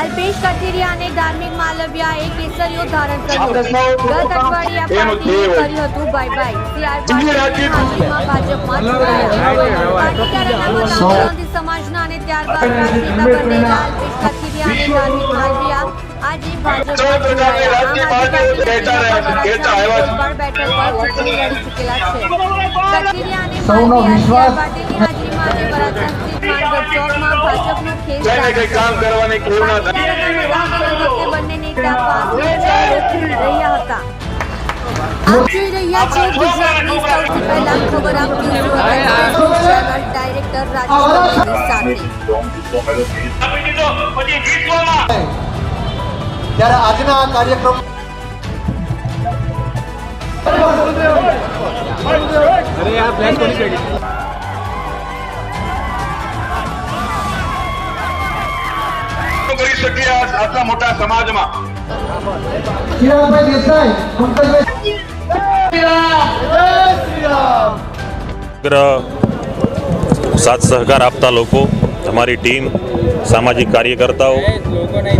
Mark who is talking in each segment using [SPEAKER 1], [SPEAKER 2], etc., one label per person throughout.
[SPEAKER 1] અલ્પેશ કથિરિયા અને ધાર્મિક માલવ્યાએ કેસરીઓ ધારણ કર્યું.
[SPEAKER 2] કર્યો
[SPEAKER 1] ગત અઠવાડિયા પાર્ટીએ કર્યું હતું. Bye bye. સીઆર ભાજપમાં જોડાયા. સમાજના અને ત્યારબાદ રાજનેતા બનેલા અલ્પેશ કથિરિયા અને ધાર્મિક માલવ્યા આજે ભાજપમાં પાર્ટીના. કોટવાડ બેઠક પર ચૂંટણી લડી ચૂકેલા છે. કથિરિયા અને સીઆર પાટીલની હાજરીમાં આજે વરાછા ચોકમાં ભાજપનો ખેસ
[SPEAKER 2] કઈ કામ કરવાની
[SPEAKER 1] વખતે બંને નેતા રહ્યા હતા. આપ જોઈ રહ્યા છો ગુજરાતની સૌથી પહેલા ખબર આપતી ડાયરેક્ટર રાજેશ સાથે.
[SPEAKER 3] ત્યારે આજના આ કાર્યક્રમ
[SPEAKER 2] શું કરી શકીએ આ આટલા મોટા સમાજમાં.
[SPEAKER 4] સાથ સહકાર આપતા લોકો અમારી ટીમ, સામાજિક કાર્યકર્તાઓ,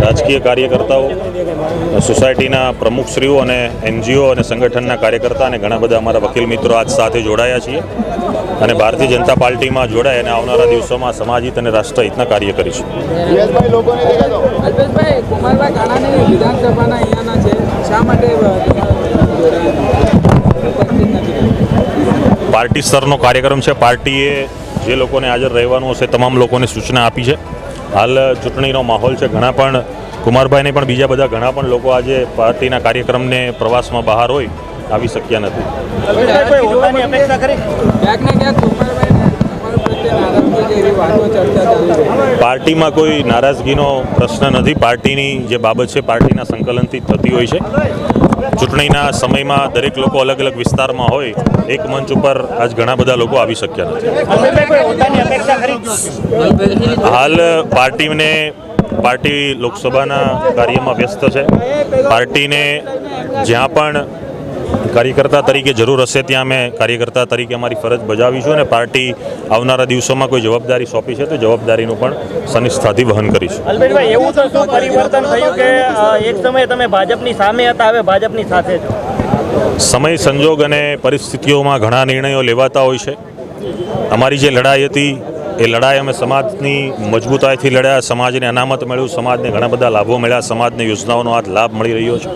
[SPEAKER 4] રાજકીય કાર્યકર્તાઓ, સોસાયટીના પ્રમુખશ્રીઓ અને એનજીઓ અને સંગઠનના કાર્યકર્તા અને ઘણા બધા અમારા વકીલ મિત્રો આજ સાથે જોડાયા છીએ. અને ભારતીય જનતા પાર્ટીમાં જોડાય અને આવનારા દિવસોમાં સમાજહિત અને રાષ્ટ્રહિતના કાર્ય કરીશું.
[SPEAKER 5] અલ્પેશભાઈ કુમારભાઈ કાનાણી વિધાનસભાના અહીંયાના છે. શા માટે અ, ઉપસ્થિત નથી
[SPEAKER 4] પાર્ટી સ્તરનો કાર્યક્રમ છે. પાર્ટીએ જે લોકોને હાજર રહેવાનું હશે તમામ લોકોને સૂચના આપી છે. હાલ ચૂંટણીનો માહોલ છે ઘણા પણ કુમારભાઈને પણ બીજા બધા ઘણા પણ લોકો આજે પાર્ટીના કાર્યક્રમને પ્રવાસમાં બહાર હોય આવી શક્યા નથી. પાર્ટીમાં કોઈ નારાજગીનો પ્રશ્ન નથી. પાર્ટીની જે બાબત છે પાર્ટીના સંકલનથી જ થતી હોય છે. ચૂંટણીના સમયમાં દરેક લોકો અલગ અલગ વિસ્તારમાં હોય એક મંચ ઉપર આજ ઘણા બધા લોકો આવી શક્યા નથી. હાલ પાર્ટીને પાર્ટી લોકસભાના કાર્યમાં વ્યસ્ત છે. પાર્ટીને જ્યાં પણ કાર્યકર્તા તરીકે જરૂર હશે ત્યાં અમે કાર્યકર્તા તરીકે અમારી ફરજ બજાવીશું અને પાર્ટી આવનારા દિવસોમાં કોઈ જવાબદારી સોંપી છે તો જવાબદારીનું પણ સનિષ્ઠાથી વહન કરીશું.
[SPEAKER 6] અલ્પેશભાઈ એવું તો શું પરિવર્તન થયું કે એક સમયે તમે ભાજપની સામે હતા હવે ભાજપની સાથે છો?
[SPEAKER 4] સમય સંજોગ અને પરિસ્થિતિઓમાં ઘણા નિર્ણયો લેવાતા હોય છે. અમારી જે લડાઈ હતી એ લડાઈ અમે સમાજની મજબૂતાઈથી લડ્યા, સમાજને અનામત મળ્યું, સમાજને ઘણા બધા લાભો મળ્યા, સમાજને યોજનાઓનો આ લાભ મળી રહ્યો છે.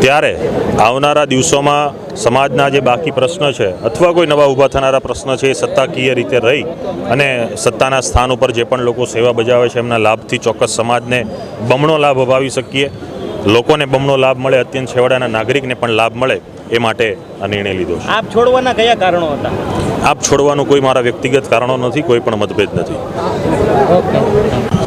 [SPEAKER 4] ત્યારે આવનારા દિવસોમાં સમાજના જે બાકી પ્રશ્ન છે, અથવા કોઈ નવા ઊભા થનારા પ્રશ્ન છે, એ સત્તાકીય રીતે રહી અને સત્તાના સ્થાન ઉપર જે પણ લોકો સેવા બજાવે છે, એમના લાભથી ચોક્કસ સમાજને બમણો લાભ અપાવી શકીએ. લોકોને બમણો લાભ મળે, અત્યંત છેવાડાના નાગરિકને પણ લાભ મળે. એ માટે આ નિર્ણય લીધો છે.
[SPEAKER 6] આપ છોડવાના કયા કારણો હતા?
[SPEAKER 4] આપ છોડવાનું કોઈ મારા વ્યક્તિગત કારણો નથી કોઈ પણ મતભેદ નથી.